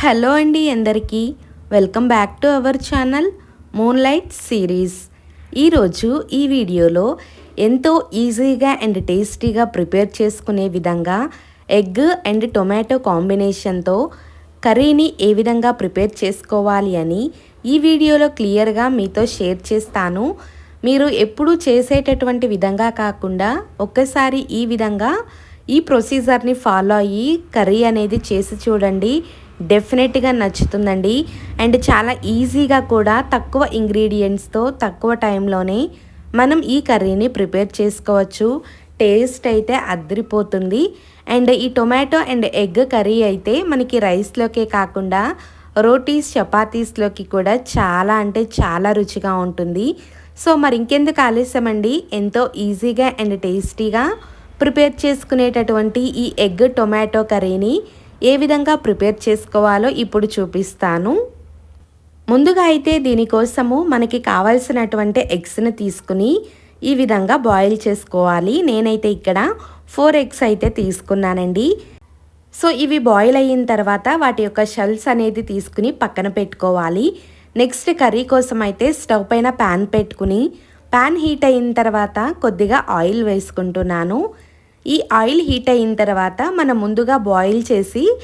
Hello అండి అందరికీ. Welcome back to our channel moonlight series ఈరోజు ఈ వీడియోలో ఎంతో ఈజీగా అండ్ టేస్టీగా ప్రిపేర్ చేసుకునే విధంగా ఎగ్ అండ్ టొమాటో కాంబినేషన్తో కర్రీని ఏ విధంగా ప్రిపేర్ చేసుకోవాలి అని ఈ వీడియోలో క్లియర్గా మీతో షేర్ చేస్తాను. మీరు ఎప్పుడూ చేసేటటువంటి విధంగా కాకుండా ఒక్కసారి ఈ విధంగా ఈ ప్రొసీజర్ని ఫాలో అయ్యి కర్రీ అనేది చేసి చూడండి. డెఫినెట్గా నచ్చుతుందండి. అండ్ చాలా ఈజీగా కూడా తక్కువ ఇంగ్రీడియంట్స్తో తక్కువ టైంలోనే మనం ఈ కర్రీని ప్రిపేర్ చేసుకోవచ్చు. టేస్ట్ అయితే అద్దరిపోతుంది అండ్ ఈ టొమాటో అండ్ ఎగ్ కర్రీ అయితే మనకి రైస్లోకే కాకుండా రోటీస్ చపాతీస్లోకి కూడా చాలా అంటే చాలా రుచిగా ఉంటుంది. సో మరి ఇంకెందుకు ఆలస్యమండి ఎంతో ఈజీగా అండ్ టేస్టీగా ప్రిపేర్ చేసుకునేటటువంటి ఈ ఎగ్ టొమాటో కర్రీని ఏ విధంగా ప్రిపేర్ చేసుకోవాలో ఇప్పుడు చూపిస్తాను. ముందుగా అయితే దీనికోసము మనకి కావాల్సినటువంటి ఎగ్స్ని తీసుకుని ఈ విధంగా బాయిల్ చేసుకోవాలి. నేనైతే ఇక్కడ ఫోర్ ఎగ్స్ అయితే తీసుకున్నానండి. సో ఇవి బాయిల్ అయిన తర్వాత వాటి యొక్క షెల్స్ అనేది తీసుకుని పక్కన పెట్టుకోవాలి. నెక్స్ట్ కర్రీ కోసం అయితే స్టవ్ పైన ప్యాన్ పెట్టుకుని ప్యాన్ హీట్ అయిన తర్వాత కొద్దిగా ఆయిల్ వేసుకుంటున్నాను. ఈ ఆయిల్ హీట్ అయిన తర్వాత మనం ముందుగా బాయిల్ చేసి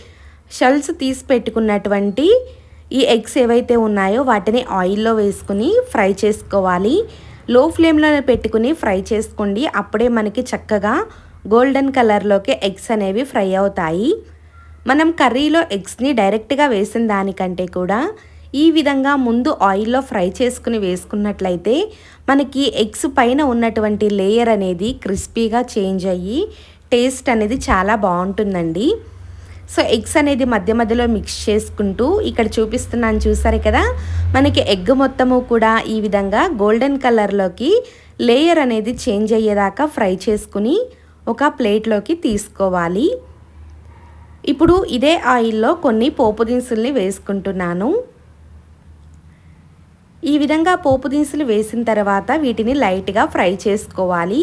షెల్స్ తీసి పెట్టుకున్నటువంటి ఈ ఎగ్స్ ఏవైతే ఉన్నాయో వాటిని ఆయిల్లో వేసుకుని ఫ్రై చేసుకోవాలి. లో ఫ్లేమ్లో పెట్టుకుని ఫ్రై చేసుకోండి. అప్పుడే మనకి చక్కగా గోల్డెన్ కలర్లోకి ఎగ్స్ అనేవి ఫ్రై అవుతాయి. మనం కర్రీలో ఎగ్స్ని డైరెక్ట్గా వేసిన దానికంటే కూడా ఈ విధంగా ముందు ఆయిల్లో ఫ్రై చేసుకుని వేసుకున్నట్లయితే మనకి ఎగ్స్ పైన ఉన్నటువంటి లేయర్ అనేది క్రిస్పీగా చేంజ్ అయ్యి టేస్ట్ అనేది చాలా బాగుంటుందండి. సో ఎగ్స్ అనేది మధ్య మధ్యలో మిక్స్ చేసుకుంటూ ఇక్కడ చూపిస్తున్నాను చూసారు కదా? మనకి ఎగ్ మొత్తము కూడా ఈ విధంగా గోల్డెన్ కలర్లోకి లేయర్ అనేది చేంజ్ అయ్యేదాకా ఫ్రై చేసుకుని ఒక ప్లేట్లోకి తీసుకోవాలి. ఇప్పుడు ఇదే ఆయిల్లో కొన్ని పోపు దినుసుల్ని వేసుకుంటున్నాను. ఈ విధంగా పోపు దినుసులు వేసిన తర్వాత వీటిని లైట్గా ఫ్రై చేసుకోవాలి.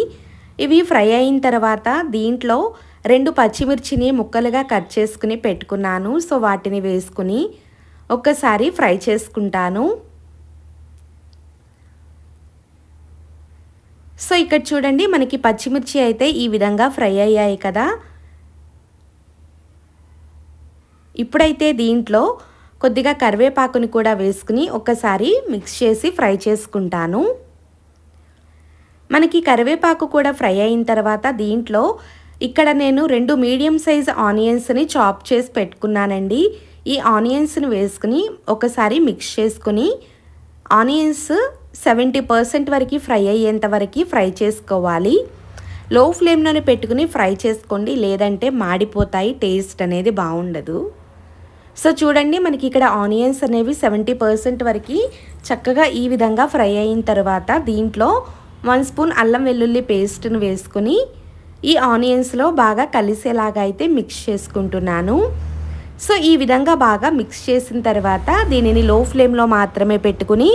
ఇవి ఫ్రై అయిన తర్వాత దీంట్లో రెండు పచ్చిమిర్చిని ముక్కలుగా కట్ చేసుకుని పెట్టుకున్నాను. సో వాటిని వేసుకుని ఒక్కసారి ఫ్రై చేసుకుంటాను. సో ఇక్కడ చూడండి మనకి పచ్చిమిర్చి అయితే ఈ విధంగా ఫ్రై అయ్యాయి కదా. ఇప్పుడైతే దీంట్లో కొద్దిగా కరివేపాకుని కూడా వేసుకుని ఒకసారి మిక్స్ చేసి ఫ్రై చేసుకుంటాను. మనకి కరివేపాకు కూడా ఫ్రై అయిన తర్వాత దీంట్లో ఇక్కడ నేను రెండు మీడియం సైజ్ ఆనియన్స్ని చాప్ చేసి పెట్టుకున్నానండి. ఈ ఆనియన్స్ని వేసుకుని ఒకసారి మిక్స్ చేసుకుని ఆనియన్స్ సెవెంటీ పర్సెంట్ వరకు ఫ్రై అయ్యేంత వరకు ఫ్రై చేసుకోవాలి. లో ఫ్లేమ్లోనే పెట్టుకుని ఫ్రై చేసుకోండి లేదంటే మాడిపోతాయి టేస్ట్ అనేది బాగుండదు. సో చూడండి మనకి ఇక్కడ ఆనియన్స్ అనేవి సెవెంటీ పర్సెంట్ వరకు చక్కగా ఈ విధంగా ఫ్రై అయిన తర్వాత దీంట్లో వన్ స్పూన్ అల్లం వెల్లుల్లి పేస్ట్ను వేసుకుని ఈ ఆనియన్స్లో బాగా కలిసేలాగా అయితే మిక్స్ చేసుకుంటున్నాను. సో ఈ విధంగా బాగా మిక్స్ చేసిన తర్వాత దీనిని లో ఫ్లేమ్లో మాత్రమే పెట్టుకుని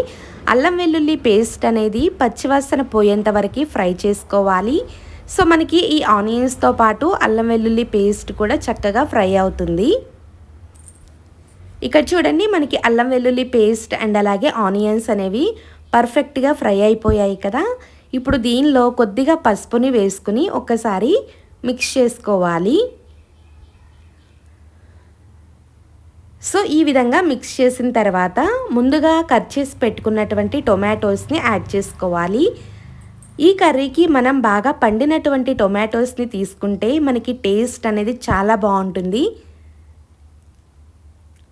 అల్లం వెల్లుల్లి పేస్ట్ అనేది పచ్చివాసన పోయేంత వరకు ఫ్రై చేసుకోవాలి. సో మనకి ఈ ఆనియన్స్తో పాటు అల్లం వెల్లుల్లి పేస్ట్ కూడా చక్కగా ఫ్రై అవుతుంది. ఇక్కడ చూడండి మనకి అల్లం వెల్లుల్లి పేస్ట్ అండ్ అలాగే ఆనియన్స్ అనేవి పర్ఫెక్ట్గా ఫ్రై అయిపోయాయి కదా. ఇప్పుడు దీనిలో కొద్దిగా పసుపుని వేసుకుని ఒకసారి మిక్స్ చేసుకోవాలి. సో ఈ విధంగా మిక్స్ చేసిన తర్వాత ముందుగా కట్ చేసి పెట్టుకున్నటువంటి టొమాటోస్ని యాడ్ చేసుకోవాలి. ఈ కర్రీకి మనం బాగా పండినటువంటి టొమాటోస్ని తీసుకుంటే మనకి టేస్ట్ అనేది చాలా బాగుంటుంది.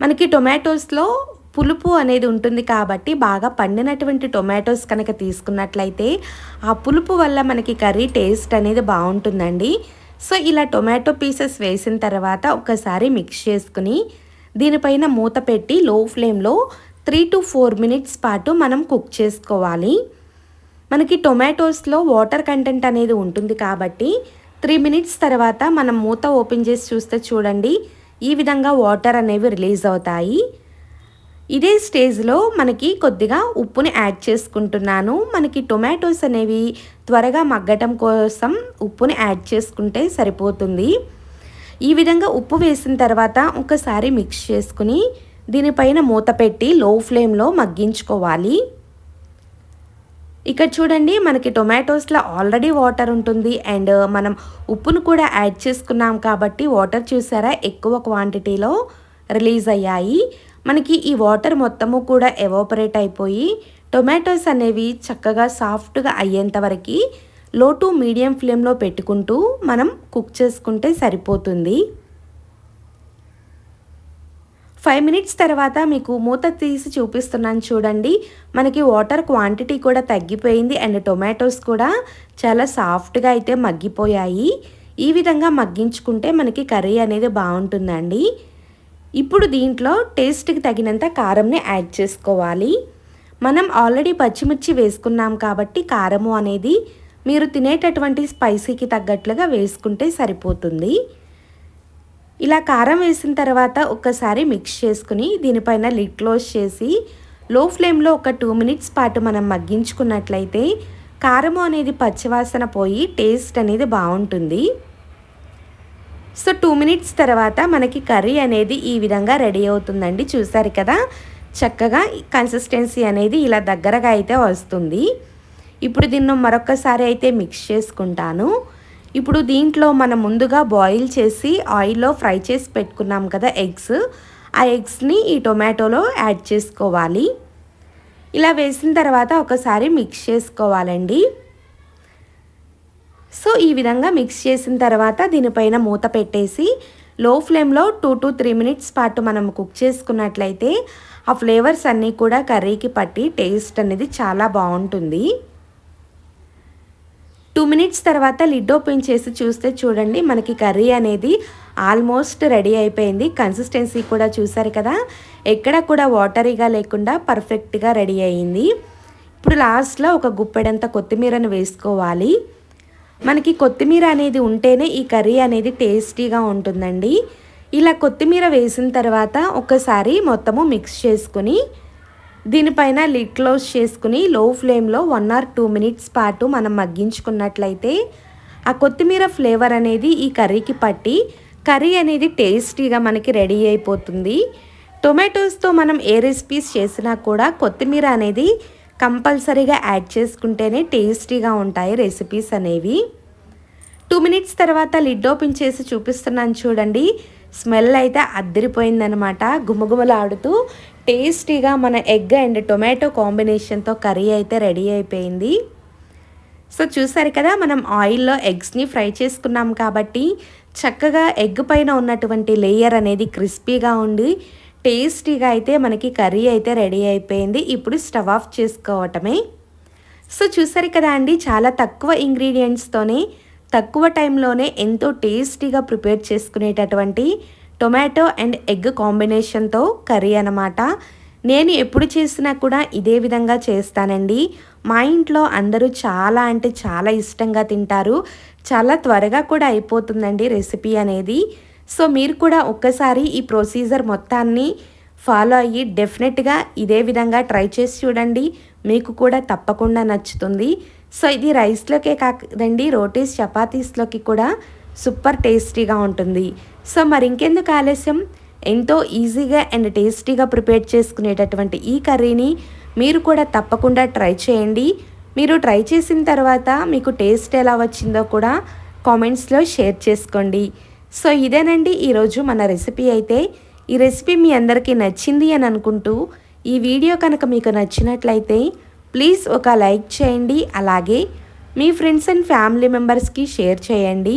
మనకి టొమాటోస్లో పులుపు అనేది ఉంటుంది కాబట్టి బాగా పండినటువంటి టొమాటోస్ కనుక తీసుకున్నట్లయితే ఆ పులుపు వల్ల మనకి కర్రీ టేస్ట్ అనేది బాగుంటుందండి. సో ఇలా టొమాటో పీసెస్ వేసిన తర్వాత ఒకసారి మిక్స్ చేసుకుని దీనిపైన మూత పెట్టి లో ఫ్లేమ్లో త్రీ టు ఫోర్ మినిట్స్ పాటు మనం కుక్ చేసుకోవాలి. మనకి టొమాటోస్లో వాటర్ కంటెంట్ అనేది ఉంటుంది కాబట్టి త్రీ మినిట్స్ తర్వాత మనం మూత ఓపెన్ చేసి చూస్తే చూడండి. ఈ విధంగా వాటర్ అనేవి రిలీజ్ అవుతాయి. ఇదే స్టేజ్లో మనకి కొద్దిగా ఉప్పుని యాడ్ చేసుకుంటున్నాను. మనకి టొమాటోస్ అనేవి త్వరగా మగ్గటం కోసం ఉప్పుని యాడ్ చేసుకుంటే సరిపోతుంది. ఈ విధంగా ఉప్పు వేసిన తర్వాత ఒకసారి మిక్స్ చేసుకుని దీనిపైన మూత పెట్టి లో ఫ్లేమ్లో మగ్గించుకోవాలి. ఇక్కడ చూడండి మనకి టొమాటోస్లో ఆల్రెడీ వాటర్ ఉంటుంది. అండ్ uh, మనం ఉప్పును కూడా యాడ్ చేసుకున్నాం కాబట్టి వాటర్ చూసారా? ఎక్కువ క్వాంటిటీలో రిలీజ్ అయ్యాయి. మనకి ఈ వాటర్ మొత్తము కూడా ఎవాపరేట్ అయిపోయి టొమాటోస్ అనేవి చక్కగా సాఫ్ట్గా అయ్యేంత వరకు లో టు మీడియం ఫ్లేమ్లో పెట్టుకుంటూ మనం కుక్ చేసుకుంటే సరిపోతుంది. ఫైవ్ మినిట్స్ తర్వాత మీకు మూత తీసి చూపిస్తున్నాను చూడండి. మనకి వాటర్ క్వాంటిటీ కూడా తగ్గిపోయింది అండ్ టొమాటోస్ కూడా చాలా సాఫ్ట్గా అయితే మగ్గిపోయాయి. ఈ విధంగా మగ్గించుకుంటే మనకి కర్రీ అనేది బాగుంటుందండి. ఇప్పుడు దీంట్లో టేస్ట్కి తగినంత కారంని యాడ్ చేసుకోవాలి. మనం ఆల్రెడీ పచ్చిమిర్చి వేసుకున్నాం కాబట్టి కారము అనేది మీరు తినేటటువంటి స్పైసీకి తగ్గట్లుగా వేసుకుంటే సరిపోతుంది. ఇలా కారం వేసిన తర్వాత ఒక్కసారి మిక్స్ చేసుకుని దీనిపైన లిడ్ క్లోజ్ చేసి లో ఫ్లేమ్లో ఒక టూ మినిట్స్ పాటు మనం మగ్గించుకున్నట్లయితే కారము అనేది పచ్చివాసన పోయి టేస్ట్ అనేది బాగుంటుంది. సో టూ మినిట్స్ తర్వాత మనకి కర్రీ అనేది ఈ విధంగా రెడీ అవుతుందండి. చూసారు కదా? చక్కగా కన్సిస్టెన్సీ అనేది ఇలా దగ్గరగా అయితే వస్తుంది. ఇప్పుడు దీన్ని మరొకసారి అయితే మిక్స్ చేసుకుంటాను. ఇప్పుడు దీంట్లో మనం ముందుగా బాయిల్ చేసి ఆయిల్లో ఫ్రై చేసి పెట్టుకున్నాం కదా ఎగ్స్ ఆ ఎగ్స్ని ఈ టొమాటోలో యాడ్ చేసుకోవాలి. ఇలా వేసిన తర్వాత ఒకసారి మిక్స్ చేసుకోవాలండి. సో ఈ విధంగా మిక్స్ చేసిన తర్వాత దీనిపైన మూత పెట్టేసి లో ఫ్లేమ్లో టూ టు త్రీ మినిట్స్ పాటు మనం కుక్ చేసుకున్నట్లయితే ఆ ఫ్లేవర్స్ అన్నీ కూడా కర్రీకి పట్టి టేస్ట్ అనేది చాలా బాగుంటుంది. టూ మినిట్స్ తర్వాత లిడ్ ఓపెన్ చేసి చూస్తే చూడండి మనకి కర్రీ అనేది ఆల్మోస్ట్ రెడీ అయిపోయింది. కన్సిస్టెన్సీ కూడా చూసారు కదా? ఎక్కడ కూడా వాటరీగా లేకుండా పర్ఫెక్ట్గా రెడీ అయింది. ఇప్పుడు లాస్ట్లో ఒక గుప్పెడంత కొత్తిమీరను వేసుకోవాలి. మనకి కొత్తిమీర అనేది ఉంటేనే ఈ కర్రీ అనేది టేస్టీగా ఉంటుందండి. ఇలా కొత్తిమీర వేసిన తర్వాత ఒకసారి మొత్తము మిక్స్ చేసుకుని దీనిపైన లిడ్ క్లోజ్ చేసుకుని లో ఫ్లేమ్లో వన్ ఆర్ టూ మినిట్స్ పాటు మనం మగ్గించుకున్నట్లయితే ఆ కొత్తిమీర ఫ్లేవర్ అనేది ఈ కర్రీకి పట్టి కర్రీ అనేది టేస్టీగా మనకి రెడీ అయిపోతుంది. టొమాటోస్తో మనం ఏ రెసిపీస్ చేసినా కూడా కొత్తిమీర అనేది కంపల్సరీగా యాడ్ చేసుకుంటేనే టేస్టీగా ఉంటాయి రెసిపీస్ అనేవి. టూ మినిట్స్ తర్వాత లిడ్ ఓపెన్ చేసి చూపిస్తున్నాను చూడండి. స్మెల్ అయితే అద్దరిపోయిందనమాట. గుమగుమలాడుతూ టేస్టీగా మన ఎగ్ అండ్ టొమాటో కాంబినేషన్తో కర్రీ అయితే రెడీ అయిపోయింది. సో చూసారు కదా మనం ఆయిల్లో ఎగ్స్ని ఫ్రై చేసుకున్నాం కాబట్టి చక్కగా ఎగ్ పైన ఉన్నటువంటి లేయర్ అనేది క్రిస్పీగా ఉండి టేస్టీగా అయితే మనకి కర్రీ అయితే రెడీ అయిపోయింది. ఇప్పుడు స్టవ్ ఆఫ్ చేసుకోవటమే. సో చూసారు కదా అండి చాలా తక్కువ ఇంగ్రీడియంట్స్తోనే తక్కువ టైంలోనే ఎంతో టేస్టీగా ప్రిపేర్ చేసుకునేటటువంటి టొమాటో అండ్ ఎగ్ కాంబినేషన్తో కర్రీ అనమాట నేను ఎప్పుడు చేసినా కూడా ఇదే విధంగా చేస్తానండి. మా ఇంట్లో అందరూ చాలా అంటే చాలా ఇష్టంగా తింటారు. చాలా త్వరగా కూడా అయిపోతుందండి రెసిపీ అనేది. సో మీరు కూడా ఒక్కసారి ఈ ప్రొసీజర్ మొత్తాన్ని ఫాలో అయ్యి డెఫినెట్గా ఇదే విధంగా ట్రై చేసి చూడండి. మీకు కూడా తప్పకుండా నచ్చుతుంది. సో ఇది రైస్లోకే కాదండి రోటీస్ చపాతీస్లోకి కూడా సూపర్ టేస్టీగా ఉంటుంది. సో మరి ఇంకెందుకు ఆలస్యం? ఎంతో ఈజీగా అండ్ టేస్టీగా ప్రిపేర్ చేసుకునేటటువంటి ఈ కర్రీని మీరు కూడా తప్పకుండా ట్రై చేయండి. మీరు ట్రై చేసిన తర్వాత మీకు టేస్ట్ ఎలా వచ్చిందో కూడా కామెంట్స్లో షేర్ చేసుకోండి. సో ఇదేనండి ఈరోజు మన రెసిపీ అయితే. ఈ రెసిపీ మీ అందరికీ నచ్చింది అని అనుకుంటూ ఈ వీడియో కనుక మీకు నచ్చినట్లయితే ప్లీజ్ ఒక లైక్ చేయండి. అలాగే మీ ఫ్రెండ్స్ అండ్ ఫ్యామిలీ మెంబర్స్కి షేర్ చేయండి.